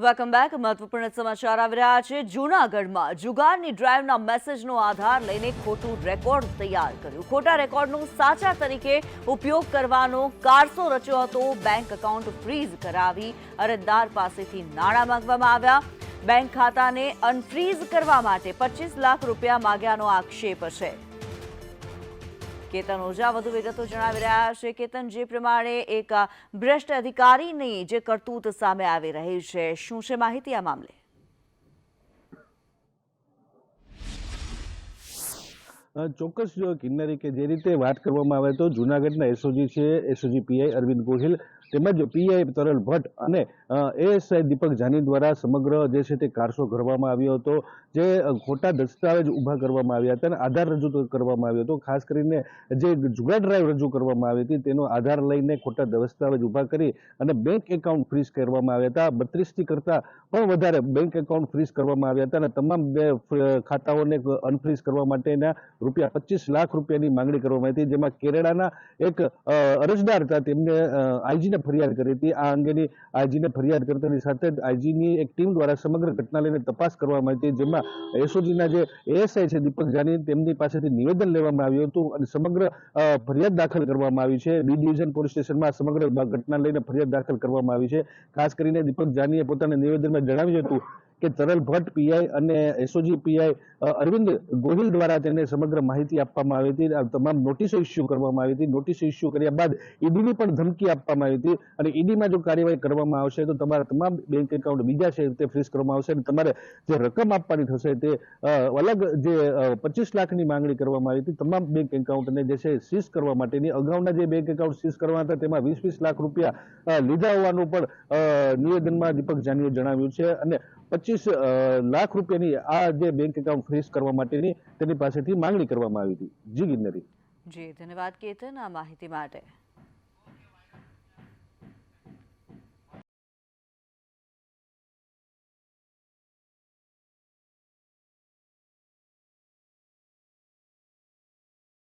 Welcome back મહત્વપૂર્ણ સમાચાર આવી રહ્યા છે. જૂનાગઢમાં જુગારની ડ્રાઈવના મેસેજનો આધાર લઈને ખોટું રેકોર્ડ તૈયાર કર્યું. ખોટા રેકોર્ડનો સાચા તરીકે ઉપયોગ કરવાનો કારસો રચ્યો હતો. બેંક એકાઉન્ટ ફ્રીઝ કરાવી અરજદાર પાસેથી નાણાં માંગવામાં આવ્યા. બેંક ખાતાને અનફ્રીઝ કરવા માટે પચીસ લાખ રૂપિયા માંગ્યાનો આક્ષેપ છે. કેતન ઓઝા વધુ વિગતો જણાવી રહ્યા છે. કેતન, જે પ્રમાણે એક ભ્રષ્ટ અધિકારીની જે કરતૂત સામે આવી રહી છે, શું છે માહિતી આ મામલે? ચોક્કસ કિન્નરી કે જે રીતે વાત કરવામાં આવે તો જૂનાગઢના એસઓજી છે, એસઓજી પીઆઈ અરવિંદ ગોહિલ. તેમજ પીઆઈ તરલ ભટ્ટ અને એએસઆઈ દીપક જાની દ્વારા સમગ્ર જે છે તે કારસો ઘડવામાં આવ્યો હતો, જે ખોટા દસ્તાવેજ ઊભા કરવામાં આવ્યા હતા અને આધાર રજૂ કરવામાં આવ્યો હતો. ખાસ કરીને જે જુગાર ડ્રાઈવ રજૂ કરવામાં આવી હતી તેનો આધાર લઈને ખોટા દસ્તાવેજ ઊભા કરી અને બેંક એકાઉન્ટ ફ્રીઝ કરવામાં આવ્યા હતા. બત્રીસથી કરતા પણ વધારે બેંક એકાઉન્ટ ફ્રીઝ કરવામાં આવ્યા હતા અને તમામ બે ખાતાઓને અનફ્રીઝ કરવા માટેના રૂપિયા પચીસ લાખ રૂપિયાની માંગણી કરવામાં આવી હતી. જેમાં કેરળાના એક અરજદાર હતા. તેમને આઈજીને ફરિયાદ કરી હતી. આ અંગેની આઈજીને ફરિયાદ કરતાની સાથે જ આઈજીની એક ટીમ દ્વારા સમગ્ર ઘટના લઈને તપાસ કરવામાં આવી હતી, જેમાં એસઓજીના જે એએસઆઈ છે દીપક જાની, તેમની પાસેથી નિવેદન લેવામાં આવ્યું હતું અને સમગ્ર ફરિયાદ દાખલ કરવામાં આવી છે. બી ડિવિઝન પોલીસ સ્ટેશનમાં સમગ્ર ઘટના લઈને ફરિયાદ દાખલ કરવામાં આવી છે. ખાસ કરીને દીપક જાનીએ પોતાના નિવેદનમાં જણાવ્યું હતું કે તરલ ભટ્ટ પીઆઈ અને એસઓજી પીઆઈ અરવિંદ ગોહિલ દ્વારા તેને સમગ્ર માહિતી આપવામાં આવી હતી. તમામ નોટિસો ઇસ્યુ કરવામાં આવી હતી. નોટિસો ઇસ્યુ કર્યા બાદ ઈડીની પણ ધમકી આપવામાં આવી હતી અને ઈડીમાં જો કાર્યવાહી કરવામાં આવશે તો તમારા તમામ બેંક એકાઉન્ટ બીજા છે તે ફ્રીઝ કરવામાં આવશે અને તમારે જે રકમ આપવાની થશે તે અલગ જે પચીસ લાખની માંગણી કરવામાં આવી હતી. તમામ બેંક એકાઉન્ટને જે છે સીઝ કરવા માટેની અગાઉના જે બેંક એકાઉન્ટ સીઝ કરવા હતા તેમાં વીસ વીસ લાખ રૂપિયા લીધા હોવાનું પણ નિવેદનમાં દીપક જાનીએ જણાવ્યું છે અને પચીસ લાખ રૂપિયાની આ જે બેંક એકાઉન્ટ ફ્રીઝ કરવા માટેની તેની પાસેથી માંગણી કરવામાં આવી હતી. જી ગિરનરી. જી, ધન્યવાદ કેતન આ માહિતી માટે.